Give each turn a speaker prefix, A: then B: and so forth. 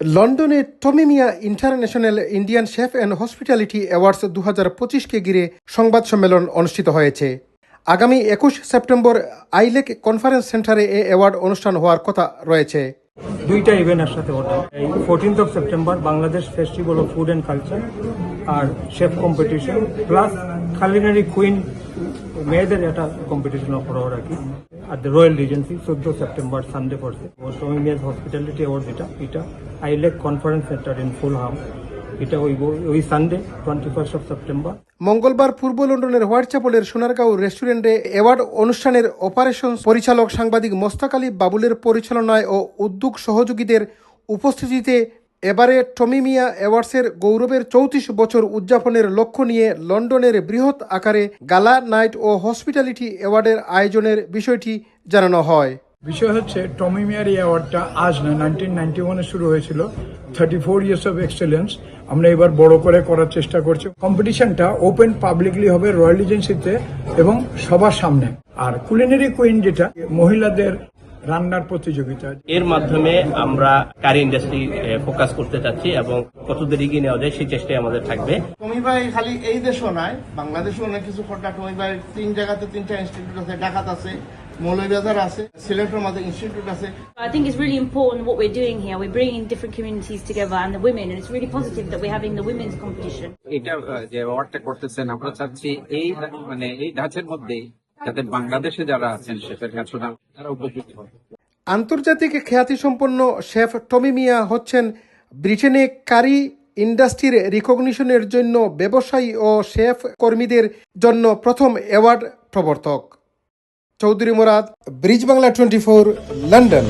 A: লন্ডনে Tommy Miah international Indian chef and hospitality awards দু হাজার পঁচিশকে ঘিরে সংবাদ সম্মেলন অনুষ্ঠিত হয়েছে। আগামী একুশ সেপ্টেম্বর আইলেক কনফারেন্স সেন্টারে এ অ্যাওয়ার্ড অনুষ্ঠান হওয়ার কথা রয়েছে।
B: দুইটা ইভেন্ট একসাথে ওঠে এই fourteenth of September Bangladesh festival of food and culture R chef competition plus culinary queen মেয়েদের একটা কম্পিটিশন করা আর কি। আর দ্য রয়্যাল রিজেন্সি চোদ্দ সেপ্টেম্বর সানডে পড়ছে। টমি মেয়াজ হসপিটালিটি অ্যাওয়ার্ড যেটা এটা আইলেক conference centre in full Fulham এটা ওই ওই Sunday twenty first of September
A: মঙ্গলবার পূর্ব লন্ডনের হোয়াইট চ্যাপলের সোনারগাঁও রেস্টুরেন্টে অ্যাওয়ার্ড অনুষ্ঠানের অপারেশন পরিচালক সাংবাদিক মোস্তাক আলী বাবুলের পরিচালনায় ও উদ্যোগ সহযোগীদের উপস্থিতিতে এবারে টমিমিয়া অ্যাওয়ার্ডসের গৌরবের চৌত্রিশ বছর উদযাপনের লক্ষ্য নিয়ে লন্ডনের বৃহৎ আকারে গালা, নাইট ও হসপিটালিটি অ্যাওয়ার্ডের আয়োজনের বিষয়টি জানানো হয়।
C: বিষয় হচ্ছে, টমি মিয়ার এই অ্যাওয়ার্ডটা আজ না নাইনটিন নাইনটি ওয়ানে শুরু হয়েছিল। Thirty four years of excellence আমরা এবার বড় করে করার চেষ্টা করছি। কম্পিটিশনটা ওপেন পাবলিকলি হবে রয়্যাল এজেন্সিতে এবং সবার সামনে। আর কুলিনারি কুইন যেটা, মহিলাদের রান্নার প্রতিযোগিতা
D: এর মাধ্যমে আমরা কারি ইন্ডাস্ট্রি ফোকাস করতে চাচ্ছি এবং কতদের এগিয়ে নেওয়া যায় সেই চেষ্টাই আমাদের থাকবে
E: টমি ভাই খালি এই দেশও নয় বাংলাদেশও অনেক কিছু কন্ট্যাক্ট টমি ভাই তিন জায়গাতে তিনটা ইনস্টিটিউট আছে ঢাকাত আছে মৌলভীবাজার আছে সিলেটের মধ্যে ইনস্টিটিউট আছে
F: I think it's really important what we're doing here. We're bringing different communities together and the women, and it's really positive that we're having the women's competition.
G: এটা যে অ্যাওয়ার্ডটা করতেছেন আমরা চাচ্ছি এই মানে এই ধাঁচের মধ্যে যাতে বাংলাদেশে যারা আছেন শেফের কাছে তারা উপযুক্ত হয়
A: আন্তর্জাতিক খ্যাতিসম্পন্ন শেফ টমি মিয়া হচ্ছেন ব্রিটেনে কারি ইন্ডাস্ট্রির রিকগনিশনের জন্য ব্যবসায়ী ও শেফ কর্মীদের জন্য প্রথম অ্যাওয়ার্ড প্রবর্তক। Chowdhury Murad, bridge Bangla twenty four, London.